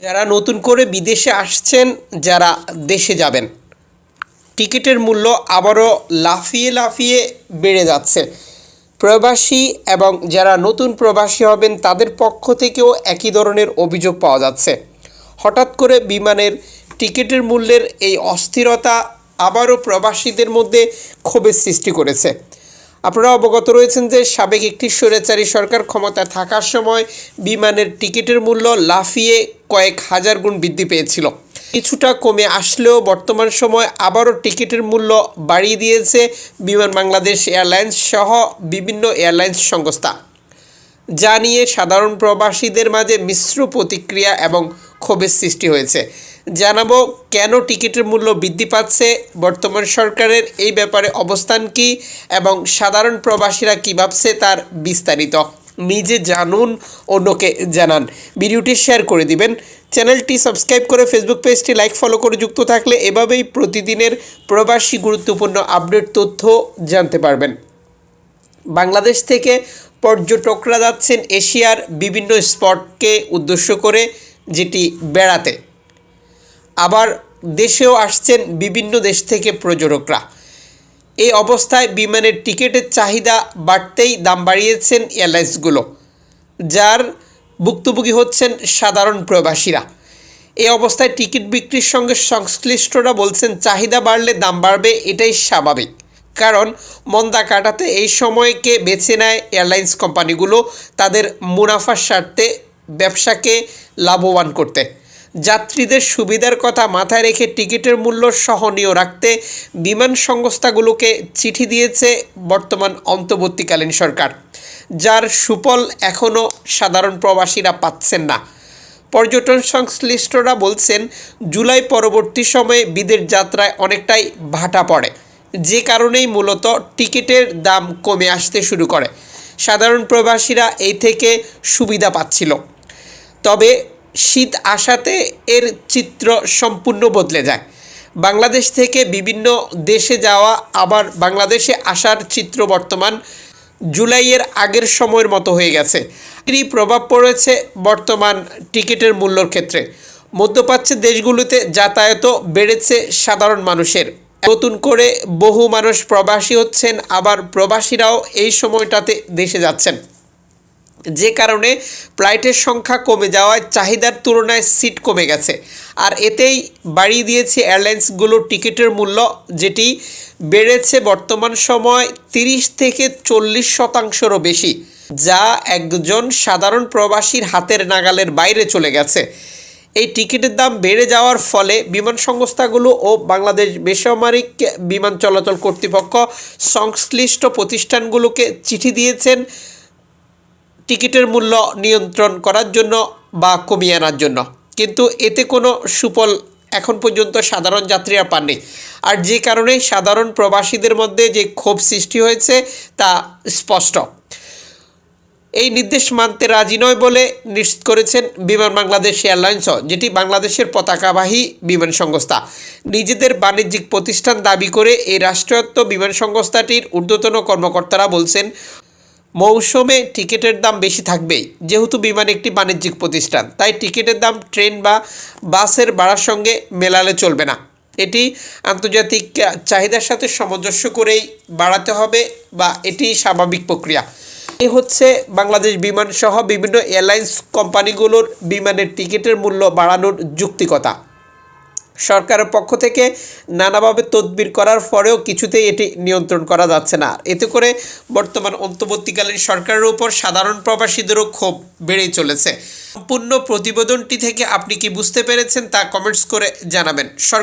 যারা নতুন করে বিদেশে আসছেন, যারা দেশে যাবেন, টিকিটের মূল্য আবারও লাফিয়ে লাফিয়ে বেড়ে যাচ্ছে। প্রবাসী এবং যারা নতুন প্রবাসী হবেন, তাদের পক্ষ থেকেও একই ধরনের অভিযোগ পাওয়া যাচ্ছে। হঠাৎ করে বিমানের টিকিটের মূল্যের এই অস্থিরতা আবারও প্রবাসীদের মধ্যে ক্ষোভের সৃষ্টি করেছে। আপনারা অবগত রয়েছেন যে সাবেক একটি স্বৈরাচারী সরকার ক্ষমতা থাকার সময় বিমানের টিকিটের মূল্য লাফিয়ে কয়েক হাজার গুণ বৃদ্ধি পেয়েছিল। কিছুটা কমে আসলেও বর্তমান সময় আবারও টিকিটের মূল্য বাড়িয়ে দিয়েছে বিমান বাংলাদেশ এয়ারলাইন্স সহ বিভিন্ন এয়ারলাইন্স সংস্থা। যা নিয়ে সাধারণ প্রবাসীদের মাঝে মিশ্র প্রতিক্রিয়া এবং ক্ষোভের সৃষ্টি হয়েছে। জানাব, কেন টিকিটের মূল্য বৃদ্ধি পাচ্ছে? বর্তমান সরকারের এই ব্যাপারে অবস্থান কি? এবং সাধারণ প্রবাসীরা কী ভাবছে তার বিস্তারিত? নিজে জানুন, অন্যকে জানান। ভিডিওটি শেয়ার করে দিবেন। চ্যানেলটি সাবস্ক্রাইব করে ফেসবুক পেজটি লাইক, ফলো করে যুক্ত থাকলে এভাবেই প্রতিদিনের প্রবাসী গুরুত্বপূর্ণ আপডেট তথ্য জানতে পারবেন। বাংলাদেশ থেকে পর্যটকরা যাচ্ছেন এশিয়ার বিভিন্ন স্পটকে উদ্দেশ্য করে, যেটি বেড়াতে। আবার দেশেও আসছেন বিভিন্ন দেশ থেকে পর্যটকরা। এই অবস্থায় বিমানের টিকিটের চাহিদা বাড়তেই দাম বাড়িয়েছেন এয়ারলাইন্সগুলো, যার ভুক্তভোগী হচ্ছেন সাধারণ প্রবাসীরা। এই অবস্থায় টিকিট বিক্রির সঙ্গে সংশ্লিষ্টরা বলছেন, চাহিদা বাড়লে দাম বাড়বে, এটাই স্বাভাবিক। কারণ মন্দা কাটাতে এই সময়কে বেছে নেয় এয়ারলাইন্স কোম্পানিগুলো তাদের মুনাফার স্বার্থে ব্যবসাকে লাভবান করতে। যাত্রীদের সুবিধার কথা মাথায় রেখে টিকিটের মূল্য সহনীয় রাখতে বিমান সংস্থাগুলোকে চিঠি দিয়েছে বর্তমান অন্তর্বর্তীকালীন সরকার, যার সুফল এখনও সাধারণ প্রবাসীরা পাচ্ছেন না। পর্যটন সংশ্লিষ্টরা বলছেন, জুলাই পরবর্তী সময়ে বিদের যাত্রায় অনেকটাই ভাটা পড়ে। যে কারণেই মূলত টিকিটের দাম কমে আসতে শুরু করে। সাধারণ প্রবাসীরা এই থেকে সুবিধা পাচ্ছিল। তবে শীত আসাতে এর চিত্র সম্পূর্ণ বদলে যায়। বাংলাদেশ থেকে বিভিন্ন দেশে যাওয়া, আবার বাংলাদেশে আসার চিত্র বর্তমান জুলাইয়ের আগের সময়ের মতো হয়ে গেছে। এরই প্রভাব পড়েছে বর্তমান টিকিটের মূল্যর ক্ষেত্রে। মধ্যপ্রাচ্যের দেশগুলোতে যাতায়াত বেড়েছে সাধারণ মানুষের। নতুন করে বহু মানুষ প্রবাসী হচ্ছেন, আবার প্রবাসীরাও এই সময়টাতে দেশে যাচ্ছেন। যে কারণে ফ্লাইটের সংখ্যা কমে যাওয়ায় চাহিদার তুলনায় সিট কমে গেছে। আর এতেই বাড়িয়ে দিয়েছে এয়ারলাইন্সগুলোর টিকিটের মূল্য, যেটি বেড়েছে বর্তমান সময় তিরিশ থেকে চল্লিশ শতাংশেরও বেশি, যা একজন সাধারণ প্রবাসীর হাতের নাগালের বাইরে চলে গেছে। এই টিকিটের দাম বেড়ে যাওয়ার ফলে বিমান সংস্থাগুলো ও বাংলাদেশ বেসামরিক বিমান চলাচল কর্তৃপক্ষ সংশ্লিষ্ট প্রতিষ্ঠানগুলোকে চিঠি দিয়েছেন। টিকিটের মূল্য নিয়ন্ত্রণ করার জন্য বা কমিয়ে আনার জন্য। কিন্তু এতে কোনো সুফল এখন পর্যন্ত সাধারণ যাত্রীরা পাননি। আর যে কারণে সাধারণ প্রবাসীদের মধ্যে যে ক্ষোভ সৃষ্টি হয়েছে তা স্পষ্ট। এই নির্দেশ মানতে রাজি নয় বলে নিশ্চিত করেছেন বিমান বাংলাদেশ এয়ারলাইন্সও যেটি বাংলাদেশের পতাকাবাহী বিমান সংস্থা। নিজেদের বাণিজ্যিক প্রতিষ্ঠান দাবি করে এই রাষ্ট্রায়ত্ত বিমান সংস্থাটির ঊর্ধ্বতন কর্মকর্তারা বলছেন, মৌসুমে টিকিটের দাম বেশি থাকবেই, যেহেতু বিমান একটি বাণিজ্যিক প্রতিষ্ঠান, তাই টিকিটের দাম ট্রেন বা বাসের ভাড়ার সঙ্গে মেলালে চলবে না। এটি আন্তর্জাতিক চাহিদার সাথে সামঞ্জস্য করেই বাড়াতে হবে বা এটি স্বাভাবিক প্রক্রিয়া। এই হচ্ছে বাংলাদেশ বিমান সহ বিভিন্ন এয়ারলাইন্স কোম্পানিগুলোর বিমানের টিকিটের মূল্য বাড়ানোর যুক্তিকতা। সরকারের পক্ষ থেকে নানাভাবে তদবির করার পরেও কিছুতেই এটি নিয়ন্ত্রণ করা যাচ্ছে না। এতে করে বর্তমান অন্তর্বর্তীকালীন সরকারের উপর সাধারণ প্রবাসীদেরও ক্ষোভ বেড়েই চলেছে। সম্পূর্ণ প্রতিবেদনটি থেকে আপনি কি বুঝতে পেরেছেন তা কমেন্টস করে জানাবেন। সর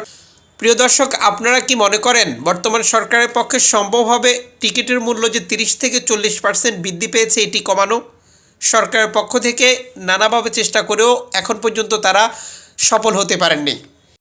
প্রিয় দর্শক, আপনারা কি মনে করেন বর্তমান সরকারের পক্ষে সম্ভব হবে টিকিটের মূল্য যে তিরিশ থেকে চল্লিশ পার্সেন্ট বৃদ্ধি পেয়েছে এটি কমানো? সরকারের পক্ষ থেকে নানাভাবে চেষ্টা করেও এখন পর্যন্ত তারা সফল হতে পারেননি।